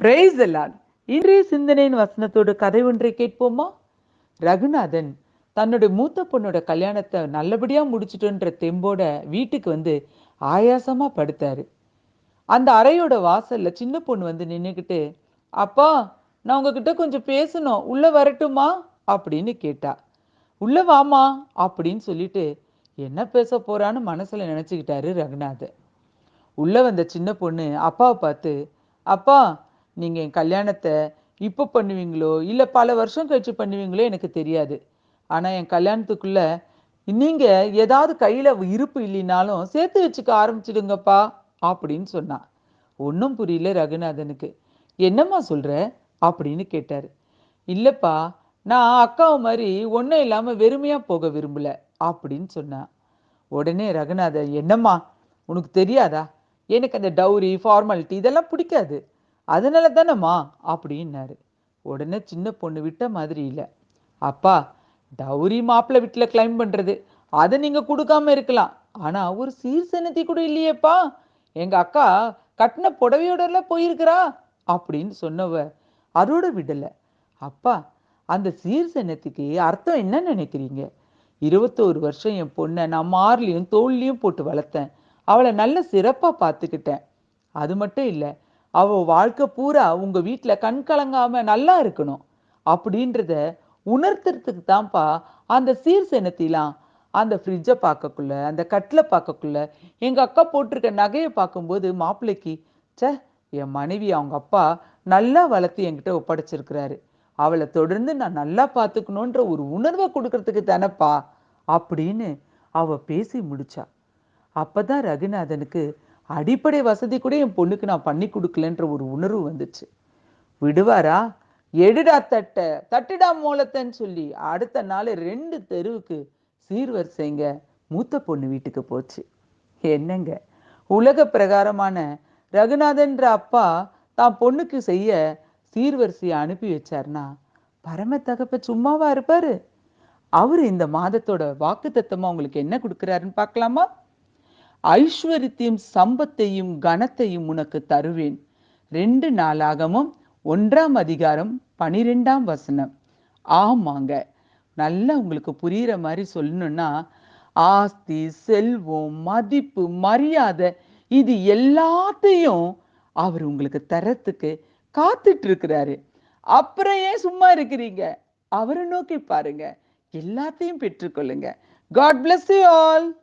Price எல்லாம் இன்றைய சிந்தனையின் வசனத்தோடு கதை ஒன்றை கேட்போமா? ரகுநாதன் தன்னுடைய மூத்த பொண்ணோட கல்யாணத்தை நல்லபடியா முடிச்சிட்டோன்ற தெம்போட வீட்டுக்கு வந்து ஆயாசமா படுத்தாரு. அந்த அறையோட வாசல்ல சின்ன பொண்ணு வந்து நின்னுக்கிட்டு அப்பா நான் உங்ககிட்ட கொஞ்சம் பேசணும். உள்ள வரட்டுமா? அப்படின்னு கேட்டா. உள்ள வாமா அப்படின்னு சொல்லிட்டு என்ன பேச போறான்னு மனசுல நினைச்சுக்கிட்டாரு ரகுநாதன். உள்ள வந்த சின்ன பொண்ணு அப்பாவை பார்த்து அப்பா நீங்க என் கல்யாணத்தை இப்போ பண்ணுவீங்களோ இல்ல பல வருஷம் கழிச்சு பண்ணுவீங்களோ எனக்கு தெரியாது. ஆனா என் கல்யாணத்துக்குள்ள நீங்க ஏதாவது கையில இருப்பு இல்லைனாலும் சேர்த்து வச்சுக்க ஆரம்பிச்சிடுங்கப்பா அப்படின்னு சொன்னான் ஒன்றும் புரியல ரகுநாதனுக்கு. என்னம்மா சொல்ற? அப்படின்னு கேட்டாரு. இல்லப்பா நான் அக்காவை மாதிரி ஒன்றும் இல்லாம வெறுமையா போக விரும்பல அப்படின்னு சொன்னா. உடனே ரகுநாதன் என்னம்மா உனக்கு தெரியாதா? எனக்கு அந்த டவுரி ஃபார்மாலிட்டி இதெல்லாம் பிடிக்காது. அதனால தானேம்மா அப்படின்னாரு. உடனே சின்ன பொண்ணு விட்ட மாதிரி இல்லை. அப்பா டவுரி மாப்பிள்ளை வீட்டில் கிளைம் பண்ணுறது அதை நீங்கள் கொடுக்காம இருக்கலாம். ஆனால் ஒரு சீர்சனத்தி கூட இல்லையேப்பா. எங்கள் அக்கா கட்டின புடவையோடல போயிருக்கிறா அப்படின்னு சொன்னவ அதோட விடலை. அப்பா அந்த சீர்சனத்துக்கு அர்த்தம் என்ன நினைக்கிறீங்க? இருபத்தோரு வருஷம் என் பொண்ணை நான் மார்லேயும் தோல்லையும் போட்டு வளர்த்தேன். அவளை நல்ல சிறப்பாக பார்த்துக்கிட்டேன். அது மட்டும் இல்லை அவள் வாழ்க்கை பூரா உங்கள் வீட்டில் கண் கலங்காமல் நல்லா இருக்கணும். அப்படின்றத உணர்த்துறதுக்கு தான்ப்பா அந்த சீர்சனத்திலாம் அந்த ஃப்ரிட்ஜை பார்க்கக்குள்ள அந்த கட்டில் பார்க்கக்குள்ள எங்கள் அக்கா போட்டிருக்க நகையை பார்க்கும்போது மாப்பிள்ளைக்கு சே என் மனைவி அவங்க அப்பா நல்லா வளர்த்து என்கிட்ட ஒப்படைச்சிருக்கிறாரு. அவளை தொடர்ந்து நான் நல்லா பார்த்துக்கணுன்ற ஒரு உணர்வை கொடுக்கறதுக்கு தானப்பா. அப்படின்னு அவ பேசி முடிச்சா. அப்பதான் ரகுநாதனுக்கு அடிப்படை வசதி கூட என் பொண்ணுக்கு நான் பண்ணி கொடுக்கலன்ற ஒரு உணர்வு வந்துச்சு. விடுவாரா? எடுடா தட்ட தட்டுடா மூலத்தன்னு சொல்லி அடுத்த நாள் ரெண்டு தெருவுக்கு சீர்வரிசைங்க மூத்த பொண்ணு வீட்டுக்கு போச்சு. என்னங்க? உலக பிரகாரமான ரகுநாதன்ற அப்பா தான் பொண்ணுக்கு செய்ய சீர்வரிசையை அனுப்பி வச்சார்னா பரம தகப்ப சும்மாவா இருப்பாரு? அவரு இந்த மாதத்தோட வாக்குத்தத்தமா உங்களுக்கு என்ன கொடுக்குறாருன்னு பார்க்கலாமா? ஐஸ்வர்யத்தையும் சம்பத்தையும் கனத்தையும் உனக்கு தருவேன். ரெண்டு நாளாகமும் ஒன்றாம் அதிகாரம் பனிரெண்டாம் வசனம். ஆமாங்க. நல்லா உங்களுக்கு புரியுற மாதிரி சொல்லணும்னா ஆஸ்தி செல்வம் மதிப்பு மரியாதை இது எல்லாத்தையும் அவர் உங்களுக்கு தரத்துக்கு காத்துட்டு இருக்கிறாரு அப்புறம் ஏன் சும்மா இருக்கிறீங்க? அவரை நோக்கி பாருங்க. எல்லாத்தையும் பெற்றுக்கொள்ளுங்க. God bless you all